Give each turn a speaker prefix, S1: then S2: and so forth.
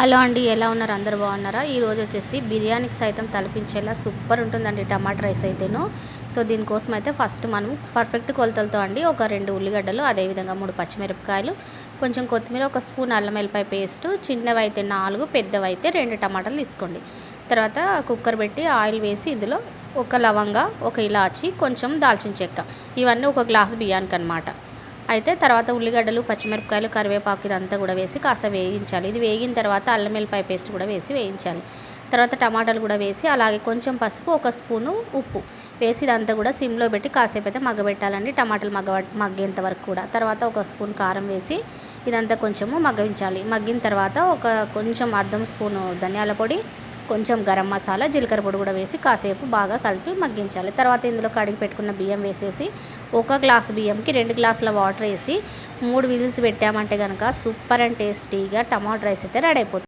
S1: Hello అండి ఎలా ఉన్నారు? అందరు బాగున్నారా? ఈరోజు వచ్చేసి బిర్యానీకి సైతం తలపించేలా సూపర్ ఉంటుందండి టమాటా రైస్ అయితేను. సో దీనికోసం అయితే ఫస్ట్ మనం పర్ఫెక్ట్ కొలతలతో అండి ఒక రెండు ఉల్లిగడ్డలు అదేవిధంగా మూడు పచ్చిమిరపకాయలు కొంచెం కొత్తిమీర ఒక స్పూన్ అల్లం వెల్లిపాయ పేస్ట్ చిన్నవి అయితే నాలుగు పెద్దవి అయితే రెండు టమాటాలు తీసుకోండి. తర్వాత కుక్కర్ పెట్టి ఆయిల్ వేసి ఇందులో ఒక లవంగా ఒక ఇలాచి కొంచెం దాల్చిన చెక్క ఇవన్నీ ఒక గ్లాస్ బియ్యానికి అనమాట అయితే తర్వాత ఉల్లిగడ్డలు పచ్చిమిరపకాయలు కరివేపాకు ఇదంతా కూడా వేసి కాస్త వేయించాలి. ఇది వేగిన తర్వాత అల్లం వెల్లిపాయ పేస్ట్ కూడా వేసి వేయించాలి. తర్వాత టమాటాలు కూడా వేసి అలాగే కొంచెం పసుపు ఒక స్పూను ఉప్పు వేసి ఇదంతా కూడా సిమ్లో పెట్టి కాసేపు అయితే మగ్గబెట్టాలండి. టమాటాలు మగ్గ మగ్గేంత వరకు కూడా. తర్వాత ఒక స్పూన్ కారం వేసి ఇదంతా కొంచెము మగ్గవించాలి. మగ్గిన తర్వాత ఒక కొంచెం అర్ధం స్పూను ధనియాల పొడి కొంచెం గరం మసాలా జీలకర్ర పొడి కూడా వేసి కాసేపు బాగా కలిపి మగ్గించాలి. తర్వాత ఇందులో కడిగి పెట్టుకున్న బియ్యం వేసేసి ఒక గ్లాసు బియ్యంకి రెండు గ్లాసుల వాటర్ వేసి మూడు విజిల్స్ పెట్టామంటే కనుక సూపర్ అండ్ టేస్టీగా టమాటో రైస్ అయితే రెడీ అయిపోతుంది.